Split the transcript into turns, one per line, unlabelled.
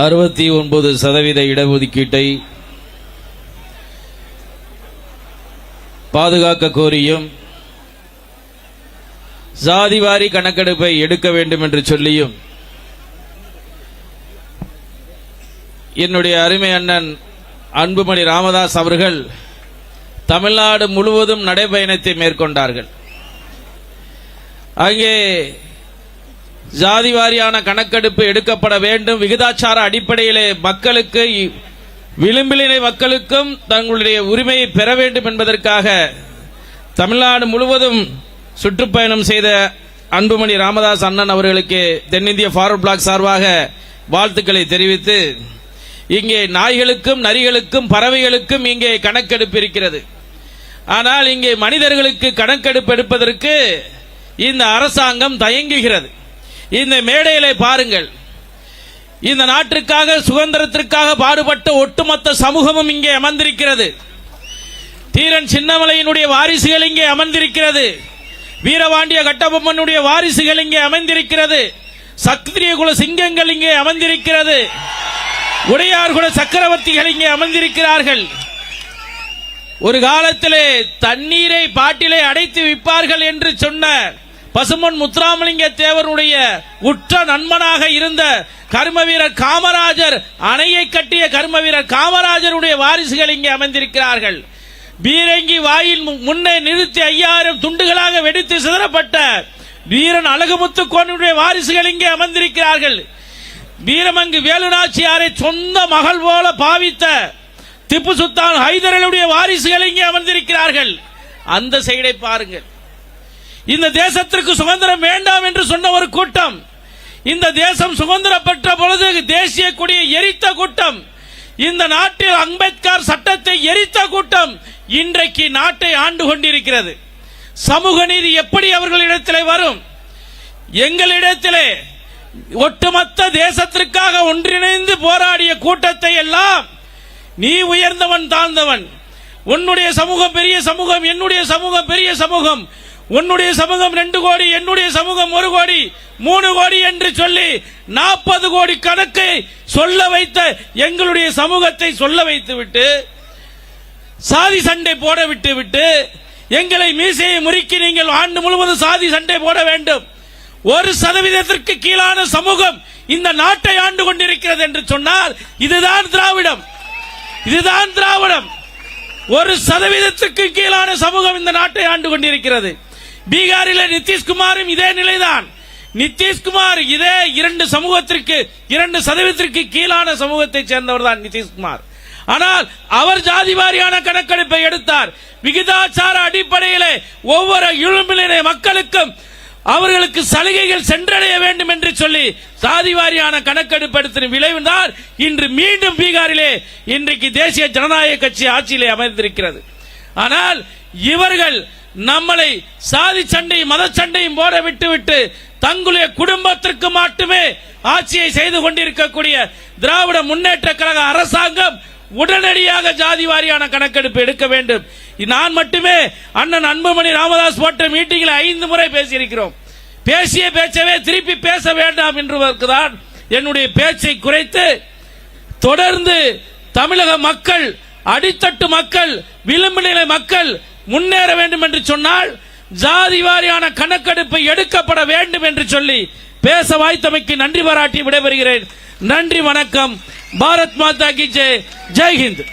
அறுபத்தி ஒன்பது சதவீத இடஒதுக்கீட்டை பாதுகாக்க கோரியும் சாதிவாரி கணக்கெடுப்பை எடுக்க வேண்டும் என்று சொல்லியும் என்னுடைய அருமை அண்ணன் அன்புமணி ராமதாஸ் அவர்கள் தமிழ்நாடு முழுவதும் நடைபயணத்தை மேற்கொண்டார்கள். அங்கே ஜாதி வாரியான கணக்கெடுப்பு எடுக்கப்பட வேண்டும். விகிதாச்சார அடிப்படையிலே மக்களுக்கு இ- விளிம்பிலினை மக்களுக்கும் தங்களுடைய உரிமையை பெற வேண்டும் என்பதற்காக தமிழ்நாடு முழுவதும் சுற்றுப்பயணம் செய்த அன்புமணி ராமதாஸ் அண்ணன் அவர்களுக்கு தென்னிந்திய ஃபார்வர்ட் பிளாக் சார்பாக வாழ்த்துக்களை தெரிவித்து இங்கே நாய்களுக்கும் நரிகளுக்கும் பறவைகளுக்கும் இங்கே கணக்கெடுப்பு இருக்கிறது. ஆனால் இங்கே மனிதர்களுக்கு கணக்கெடுப்பு எடுப்பதற்கு இந்த அரசாங்கம் தயங்குகிறது. இந்த மேடையிலே பாருங்கள். இந்த நாட்டிற்காக சுதந்திரத்திற்காக பாடுபட்ட ஒட்டுமொத்த சமூகமும் இங்கே அமர்ந்திருக்கிறது. தீரன் சின்னமலையினுடைய வாரிசுகள் இங்கே அமர்ந்திருக்கிறது. வீரபாண்டிய கட்டபொம்மனுடைய வாரிசுகள் இங்கே அமர்ந்திருக்கிறது. சத்திரிய குல சிங்கங்கள் இங்கே அமர்ந்திருக்கிறது. உடையார் குல சக்கரவர்த்திகள் இங்கே அமர்ந்திருக்கிறார்கள். ஒரு காலத்திலே தண்ணீரை பாட்டிலே அடைத்து விற்பார்கள் என்று சொன்ன பசுமன் முத்துராமலிங்க தேவருடைய உற்ற நண்பனாக இருந்த கர்மவீரர் காமராஜர் அணையை கட்டிய கர்மவீரர் காமராஜருடைய வாரிசுகள் இங்கே அமர்ந்திருக்கிறார்கள் பீரங்கி வாயில் மு- முன்னே நிறுத்தி ஐயாயிரம் துண்டுகளாக வெடித்து சிதறப்பட்ட வீரன் அழகுமுத்து கோனுடைய வாரிசுகள் இங்கே அமர்ந்திருக்கிறார்கள். வீரமங்கு வேலுநாச்சியாரை சொந்த மகள் போல பாவித்த திப்பு சுல்தான் ஹைதரனுடைய வாரிசுகள் இங்கே அமர்ந்திருக்கிறார்கள். அந்த சைடை பாருங்கள். இந்த தேசத்திற்கு சுதந்திரம் வேண்டாம் என்று சொன்ன ஒரு கூட்டம். இந்த தேசம் சுதந்திரம் பெற்ற பொழுது தேசிய கொடியை எரித்த கூட்டம். இந்த நாட்டில் அம்பேத்கர் சட்டத்தை எரித்த கூட்டம் இன்றைக்கு நாட்டை ஆண்டு கொண்டிருக்கிறது. சமூக நீதி எப்படி அவர்களிடத்திலே வரும்? எங்களிடத்திலே ஒட்டுமொத்த தேசத்திற்காக ஒன்றிணைந்து போராடிய கூட்டத்தை எல்லாம் நீ உயர்ந்தவன் தாழ்ந்தவன். உன்னுடைய சமூகம் பெரிய சமூகம் என்னுடைய சமூகம் பெரிய சமூகம். உன்னுடைய சமூகம் ரெண்டு கோடி என்னுடைய சமூகம் ஒரு கோடி மூணு கோடி என்று சொல்லி நாற்பது கோடி கணக்கை சொல்ல வைத்த எங்களுடைய சமூகத்தை சொல்ல வைத்து விட்டு சாதி சண்டை போட விட்டு விட்டு எங்களை மீசையை முறுக்கி நீங்கள் ஆண்டு முழுவதும் சாதி சண்டை போட வேண்டும். ஒரு சதவீதத்திற்கு கீழான சமூகம் இந்த நாட்டை ஆண்டு கொண்டிருக்கிறது என்று சொன்னால் இதுதான் திராவிடம். இதுதான் திராவிடம். ஒரு சதவீதத்துக்கு கீழான சமூகம் இந்த நாட்டை ஆண்டு கொண்டிருக்கிறது. பீகாரில் நிதிஷ்குமாரும் இதே நிலைதான். நிதிஷ்குமார் இதே இரண்டு சமூகத்திற்கு இரண்டு சதவீதத்திற்கு கீழான சமூகத்தைச் சேர்ந்தவர் தான் நிதிஷ்குமார். ஆனால் அவர் ஜாதி வாரியான கணக்கெடுப்பை எடுத்தார். விகிதாச்சார அடிப்படையிலே ஒவ்வொரு இளம்பிலை மக்களுக்கும் அவர்களுக்கு சலுகைகள் சென்றடைய வேண்டும் என்று சொல்லி சாதி வாரியான கணக்கெடுப்பு எடுத்த விளைவுதான் இன்று மீண்டும் பீகாரிலே இன்றைக்கு தேசிய ஜனநாயக கட்சி ஆட்சியிலே அமைந்திருக்கிறது. ஆனால் இவர்கள் நம்மளை சாதி சண்டையும் மத சண்டையும் போட விட்டுவிட்டு தங்களுடைய குடும்பத்திற்கு மட்டுமே ஆட்சியை செய்து கொண்டிருக்கக்கூடிய திராவிட முன்னேற்ற கழக அரசாங்கம் உடனடியாக ஜாதி வாரியான கணக்கெடுப்பு எடுக்க வேண்டும். நான் மட்டுமே அண்ணன் அன்புமணி ராமதாஸ் போட்ட மீட்டிங்கில் ஐந்து முறை பேசியிருக்கிறோம். பேசிய பேச்சவே திருப்பி பேச வேண்டாம் என்றுதான் என்னுடைய பேச்சை குறைத்து தொடர்ந்து தமிழக மக்கள் அடித்தட்டு மக்கள் விளிம்பு நிலை மக்கள் முன்னேற வேண்டும் என்று சொன்னால் ஜாதி வாரியான கணக்கெடுப்பு எடுக்கப்பட வேண்டும் என்று சொல்லி பேச வாய்த்தமைக்கு நன்றி பாராட்டி விடைபெறுகிறேன். நன்றி வணக்கம். பாரத் மாதா கி ஜெய் ஜெய் ஹிந்த்.